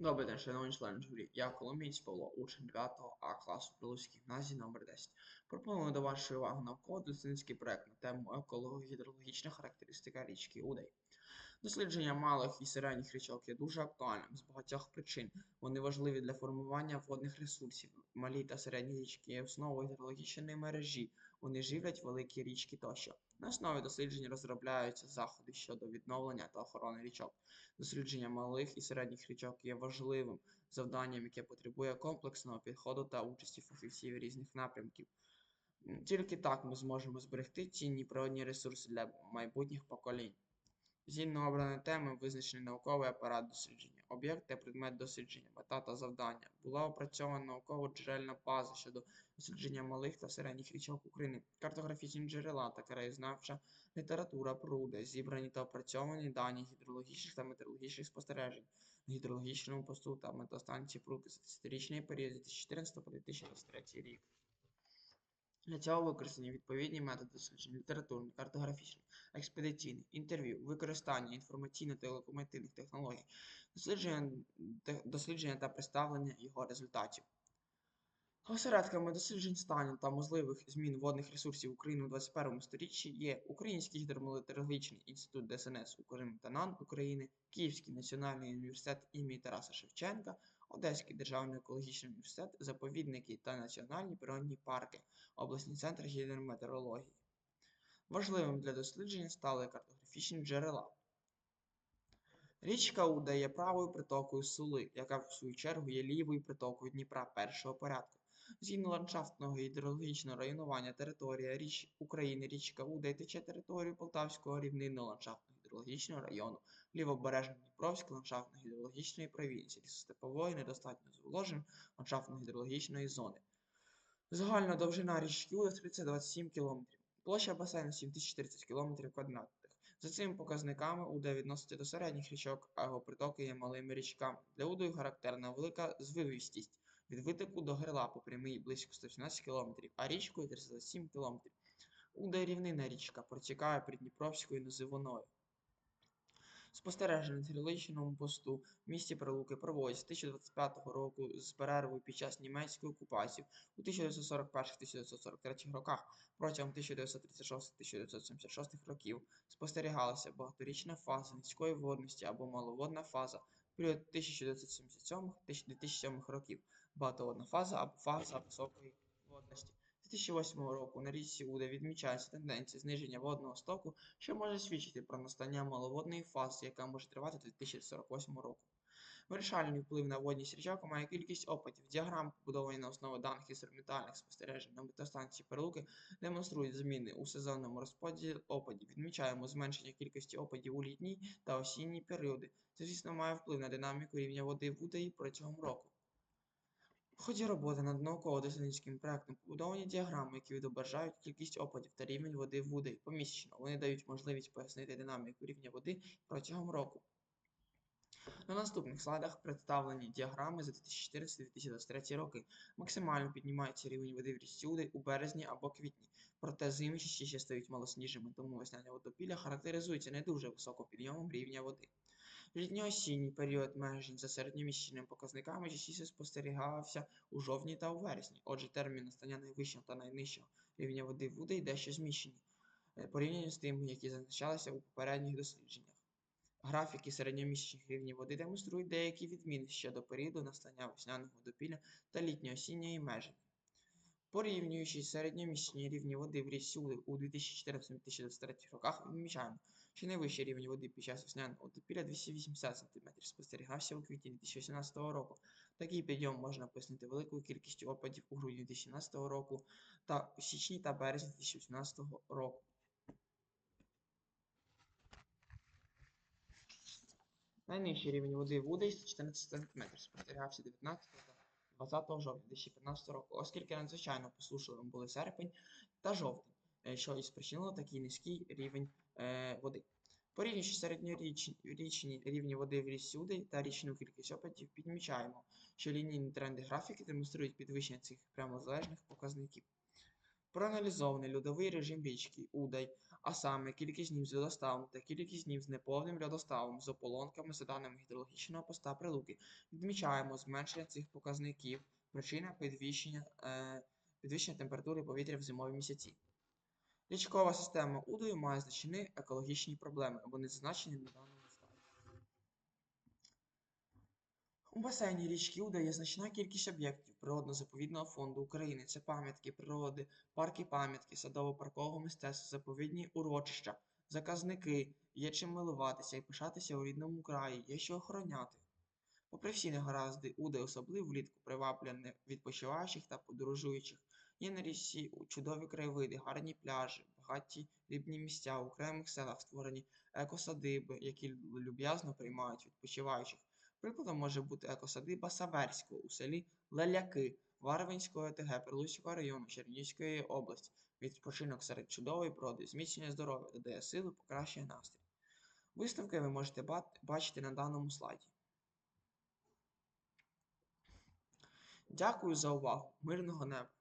Добрий день, шановні члени журі. Я Коломієць Павло, учень 9 А класу Прилуцькій гімназії номер 10. Пропоную до вашої уваги науково-дослідницький проект на тему еколого-гідрологічна характеристика річки Удей. Дослідження малих і середніх річок є дуже актуальним з багатьох причин. Вони важливі для формування водних ресурсів. Малі та середні річки є основою гідрологічної мережі. Вони живлять великі річки тощо. На основі досліджень розробляються заходи щодо відновлення та охорони річок. Дослідження малих і середніх річок є важливим завданням, яке потребує комплексного підходу та участі фахівців різних напрямків. Тільки так ми зможемо зберегти цінні природні ресурси для майбутніх поколінь. Згідно обраної теми визначений науковий апарат дослідження, об'єкт та предмет дослідження, мета та завдання. Була опрацьована науково-джерельна база щодо дослідження малих та середніх річок України, картографічні джерела та краєзнавча література пруди, зібрані та опрацьовані дані гідрологічних та метеорологічних спостережень на гідрологічному посту та метеостанції Пруки за 10-річний період з 2014 по 2023 рік. Для цього використані відповідні методи досліджень літературні, картографічні, експедиційні, інтерв'ю, використання інформаційно-телекомунікативних технологій, дослідження, дослідження та представлення його результатів. Осередками досліджень станів та можливих змін водних ресурсів України у 21 сторіччі є Український гідрометеорологічний інститут ДСНС України та НАН України, Київський національний університет імені Тараса Шевченка, Одеський державний екологічний університет, заповідники та національні природні парки, обласний центр гідрометеорології. Важливим для дослідження стали картографічні джерела. Річка Уда є правою притокою Сули, яка в свою чергу є лівою притокою Дніпра першого порядку. Згідно ландшафтного гідрологічного районування територія річ України річка Уда тече територію Полтавського рівнинного ландшафтного гідрологічного району, лівобережно Дніпровської ландшафтно-гідрологічної провінції, лісостепової недостатньо зволожень ландшафтно-гідрологічної зони. Загальна довжина річки Уда 327 км. Площа басейну 7030 км квадратних. За цими показниками Уда відноситься до середніх річок, а його притоки є малими річками. Для Удою характерна велика звивістість від витоку до грила по прямій близько 117 км, а річкою 37 км. Уда рівнина річка протікає Придніпровською низовиною. Спостереження на територіальному посту в місті Прилуки проводять з 1025 року з перервою під час німецької окупації у 1941-1943 роках. Протягом 1936-1976 років спостерігалася багаторічна фаза низької водності або маловодна фаза, період 1977-2007 років, багатоводна фаза або фаза високої водності. З 2008 року на річці Уда відмічається тенденція зниження водного стоку, що може свідчити про настання маловодної фази, яка може тривати до 2048 року. Вирішальний вплив на водність річок має кількість опадів. Діаграм, побудовані на основі даних інструментальних спостережень на метеостанції Перелуки, демонструють зміни у сезонному розподілі опадів. Відмічаємо зменшення кількості опадів у літній та осінній періоди. Це, звісно, має вплив на динаміку рівня води в Удаї протягом року. В ході роботи над науково-дослідницьким проектом побудовані діаграми, які відображають кількість опадів та рівень води в Удаї помісячно. Вони дають можливість пояснити динаміку рівня води протягом року. На наступних слайдах представлені діаграми за 2014-2023 роки. Максимально піднімається рівень води в річці у березні або квітні. Проте зими частіше стають малосніжими, тому весняне водопілля характеризується не дуже високим підйомом рівня води. Літньо-осінній період межень за середньомісячними показниками частіше спостерігався у жовтні та у вересні. Отже, термін настання найвищого та найнижчого рівня води в Удаї дещо зміщені е, порівняно з тими, які зазначалися у попередніх дослідженнях. Графіки середньомісячних рівнів води демонструють деякі відміни щодо періоду настання весняного водопілля та літньо-осінньої межі. Порівнюючи середньомісячні рівні води в річці Уди у 2014-2023 роках, відмічаємо, що найвищий рівень води під час весняного водопілля 280 см спостерігався у квітні 2018 року. Такий підйом можна пояснити великою кількістю опадів у грудні 2017 року та у січні та березні 2018 року. Найнижчий рівень води в Удаї 114 см спостерігався 19 та 20 жовтня 2015 року, оскільки надзвичайно посушливим були серпень та жовтень, що і спричинило такий низький рівень е, води. Порівнюючи середньорічні рівні води в річці та річну кількість опадів, підмічаємо, що лінійні тренди графіки демонструють підвищення цих прямозалежних показників. Проаналізований льодовий режим річки Удай, а саме кількість днів з льодоставом та кількість днів з неповним льодоставом з ополонками за даними гідрологічного поста Прилуки. Відмічаємо зменшення цих показників, причина підвищення, е, підвищення температури повітря в зимові місяці. Річкова система Удою має значні екологічні проблеми, вони зазначені на даному слайді. У басейні річки Уда є значна кількість об'єктів природно-заповідного фонду України. Це пам'ятки природи, парки пам'ятки, садово-паркового мистецтва, заповідні урочища, заказники, є чим милуватися і пишатися у рідному краї, є що охороняти. Попри всі негаразди, Уда особливо влітку приваблює відпочиваючих та подорожуючих. Є на річці чудові краєвиди, гарні пляжі, багаті рібні місця, в окремих селах створені екосадиби, які люб'язно приймають відпочиваючих. Прикладом може бути екосадиба Саверського у селі Леляки Варвинського ОТГ Прилуцького району Чернігівської області. Відпочинок серед чудової природи, зміцнює здоров'я, додає сили, покращує настрій. Висновки ви можете бачити на даному слайді. Дякую за увагу. Мирного неба!